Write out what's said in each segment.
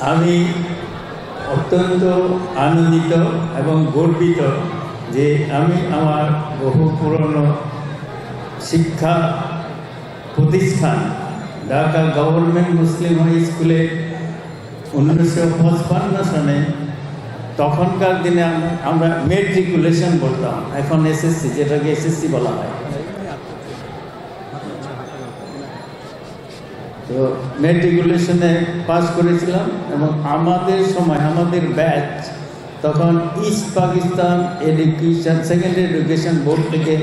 আমি অত্যন্ত আনন্দিত এবং গর্বিত যে আমি আমার বহু পুরনো শিক্ষা প্রতিষ্ঠান, ঢাকা গভর্নমেন্ট মুসলিম হাই স্কুলে উনিশশো পঁচপান্ন সনে তখনকার দিনে আম- আমরা মেট্রিকুলেশন বলতাম এখন এসএসসি যেটাকে এসএসসি বলা হয়। তো মেট্রিকুলেশনে পাস করেছিলাম এবং আমাদের সময়, আমাদের ব্যাচ তখন east Pakistan education second education board থেকে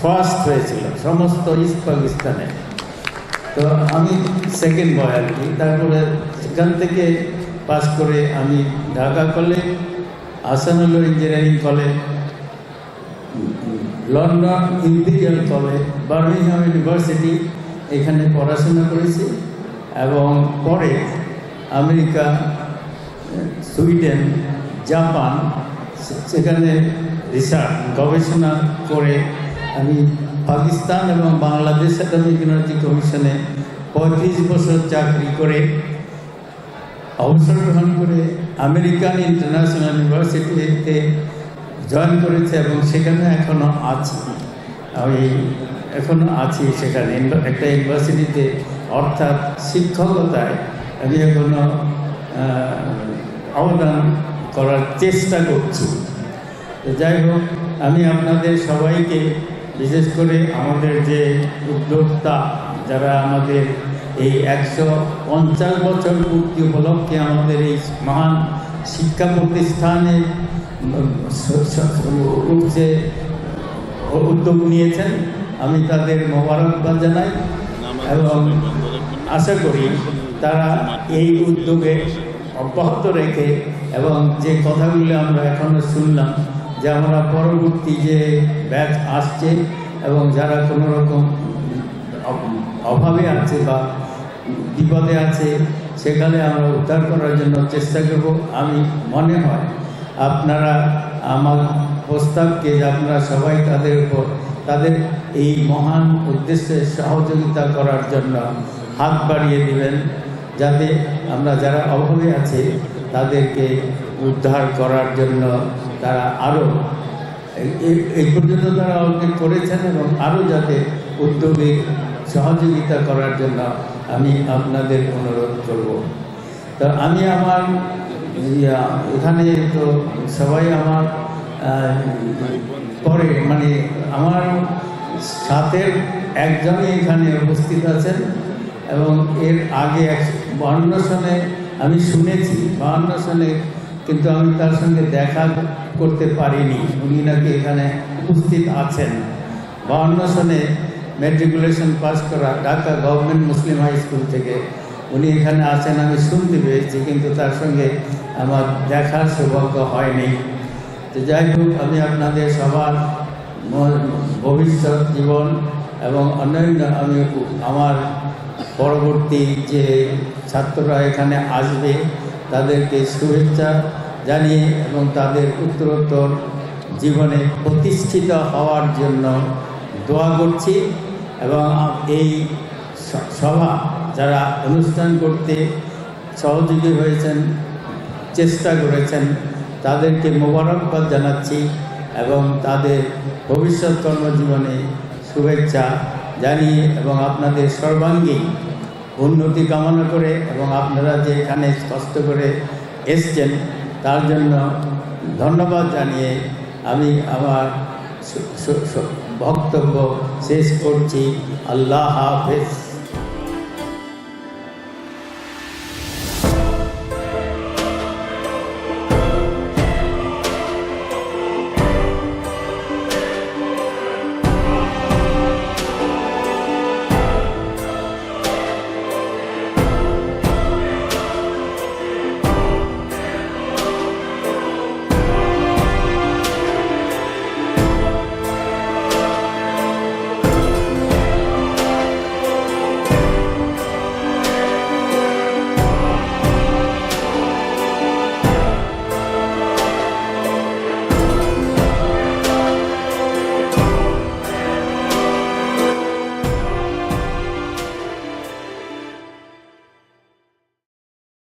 ফার্স্ট হয়েছিল, সমস্ত ইস্ট পাকিস্তানে তো আমি সেকেন্ড বয় আর কি। তারপরে সেখান থেকে পাস করে আমি Dhaka college Ahsanullah engineering college London imperial college Birmingham university এখানে পড়াশোনা করেছি এবং পরে আমেরিকা, সুইডেন, জাপান সেখানে রিসার্চ গবেষণা করে আমি পাকিস্তান এবং বাংলাদেশ একাডেমিক এনার্জি কমিশনে পঁয়ত্রিশ বছর চাকরি করে অবসর গ্রহণ করে আমেরিকান ইন্টারন্যাশনাল ইউনিভার্সিটিতে জয়েন করেছে এবং সেখানে এখনও আছি। আমি এখনও আছি সেখানে। একটা ইউনিভার্সিটিতে, অর্থাৎ শিক্ষকতায় আমি এখনও অবদান করার চেষ্টা করছি। যাই হোক, আমি আপনাদের সবাইকে, বিশেষ করে আমাদের যে উদ্যোক্তা, যারা আমাদের এই একশো পঞ্চাশ বছর পূর্তি উপলক্ষে আমাদের এই মহান শিক্ষা প্রতিষ্ঠানে উঠছে উদ্যোগ নিয়েছেন আমি তাদের মোবারকবাদ জানাই এবং আশা করি তারা এই উদ্যোগে অব্যাহত রেখে এবং যে কথাগুলো আমরা এখনও শুনলাম, যে আমরা পরবর্তী যে ব্যাচ আসছে এবং যারা কোনো রকম অভাবে আছে বা বিপদে আছে, সেখানে আমরা উদ্ধার করার জন্য চেষ্টা করব। আমি মনে হয় আপনারা আমার প্রস্তাবকে আপনারা সবাই তাদের উপর তাদের এই মহান উদ্দেশ্যে সহযোগিতা করার জন্য হাত বাড়িয়ে দিবেন, যাতে আমরা যারা অভাবে আছে, তাদেরকে উদ্ধার করার জন্য তারা আরও এই- পর্যন্ত তারা অনেক করেছেন এবং আরও যাতে উদ্যোগে সহযোগিতা করার জন্য আমি আপনাদের অনুরোধ করব। তো আমি আমার এখানে তো সবাই আমার পরে মানে আমার সাথের একজনই এখানে উপস্থিত আছেন এবং এর আগে এক বাহান্ন সনে আমি শুনেছি, বাহান্ন সনে কিন্তু আমি তার সঙ্গে দেখা করতে পারিনি। উনি নাকি এখানে উপস্থিত আছেন। বাহান্ন সনে ম্যাট্রিকুলেশন পাস করা Dhaka government Muslim high school থেকে উনি এখানে আছেন, আমি শুনতে পেয়েছি, কিন্তু তার সঙ্গে আমার দেখার সৌভাগ্য হয়নি। তো যাই হোক, আমি আপনাদের সবার ভবিষ্যৎ জীবন এবং অন্যান্য আমি আমার পরবর্তী যে ছাত্ররা এখানে আসবে, তাদেরকে শুভেচ্ছা জানিয়ে এবং তাদের উত্তরোত্তর জীবনে প্রতিষ্ঠিত হওয়ার জন্য দোয়া করছি এবং এই সভা যারা অনুষ্ঠান করতে সহযোগী হয়েছেন, চেষ্টা করেছেন তাদেরকে মোবারকবাদ জানাচ্ছি এবং তাদের ভবিষ্যৎ কর্মজীবনে শুভেচ্ছা জানিয়ে এবং আপনাদের সর্বাঙ্গীন উন্নতি কামনা করে এবং আপনারা যে এখানে কষ্ট করে এসছেন, তার জন্য ধন্যবাদ জানিয়ে আমি আমার বক্তব্য শেষ করছি। আল্লাহ হাফেজ।